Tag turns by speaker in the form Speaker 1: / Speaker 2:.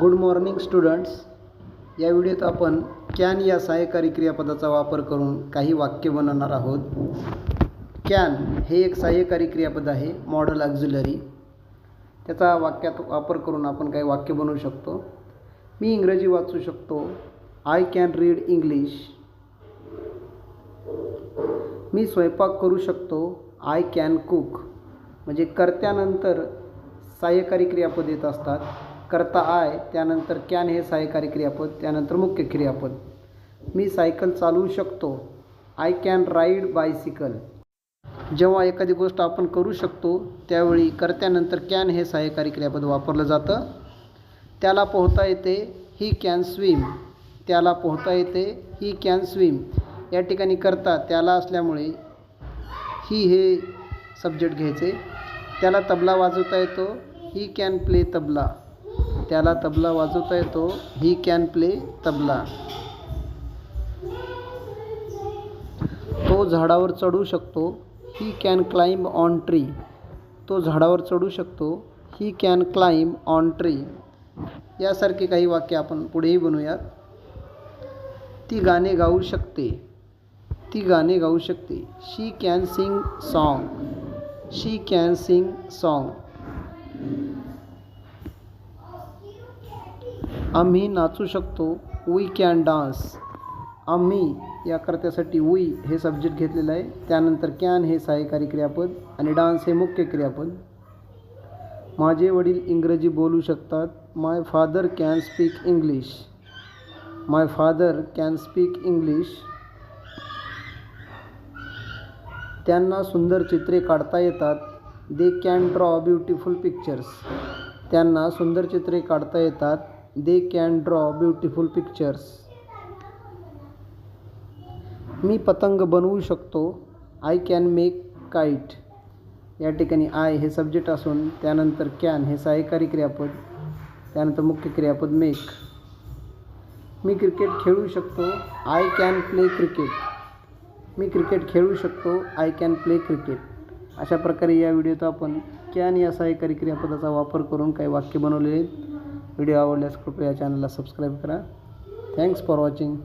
Speaker 1: Good morning students. या व्हिडिओत आपण कॅन या सहाय्यकारी क्रियापदाचा वापर करून काही वाक्य बनवणार आहोत. कॅन हे एक सहाय्यकारी क्रियापद आहे मॉडल ॲक्झुलरी त्याचा वाक्यात वापर करून आपण काही वाक्य बनवू शकतो. मी इंग्रजी वाचू शकतो. I can read English. मी स्वयंपाक करू शकतो. I can cook. म्हणजे कर्त्यानंतर सहाय्यकारी क्रियापद येत असतात. करता आय त्यानंतर कॅन हे सहाय्यकारी क्रियापद त्यानंतर मुख्य क्रियापद. मी सायकल चालवू शकतो. I can ride bicycle. जेव्हा एखादी गोष्ट आपण करू शकतो त्यावेळी कर्त्यानंतर कॅन हे सहाय्यकारी क्रियापद वापरलं जातं. त्याला पोहता येते ही कॅन स्विम. त्याला पोहता येते ही कॅन स्विम. या ठिकाणी करता त्याला असल्यामुळे ही हे सब्जेक्ट घ्यायचे. त्याला तबला वाजवता येतो. He can play tabla. त्याला तबला वाजवता येतो. He can play tabla. तो झाडावर चढू शकतो. He can climb on tree तो झाडावर चढू शकतो. He can climb on tree यासारखे काही वाक्य आपण पुढेही बनवूयात. ती गाणे गाऊ शकते. ती गाणे गाऊ शकते. She can sing song she can sing song आम्ही नाचू शकतो. वी कॅन डान्स आम्ही या कर्त्यासाठी वी हे सब्जेक्ट घेतलेलं आहे. त्यानंतर कॅन हे सहाय्यकारी क्रियापद आणि डान्स हे मुख्य क्रियापद. माझे वडील इंग्रजी बोलू शकतात. My father can speak English my father can speak English त्यांना सुंदर चित्रे काढता येतात. They can draw beautiful pictures त्यांना सुंदर चित्रे काढता येतात. They can draw beautiful pictures मी पतंग बनवू शकतो. आय कॅन मेक काईट या ठिकाणी आय हे सब्जेक्ट असून त्यानंतर कॅन हे सहाय्यकारी क्रियापद त्यानंतर मुख्य क्रियापद मेक मी क्रिकेट खेळू शकतो. आय कॅन प्ले क्रिकेट मी क्रिकेट खेळू शकतो. आय कॅन प्ले क्रिकेट अशा प्रकारे या व्हिडिओत आपण कॅन या सहाय्यकारी क्रियापदाचा वापर करून काही वाक्य बनवलेले आहेत. व्हिडिओ आवडल्यास कृपया चॅनलला सबस्क्राईब करा. Thanks for watching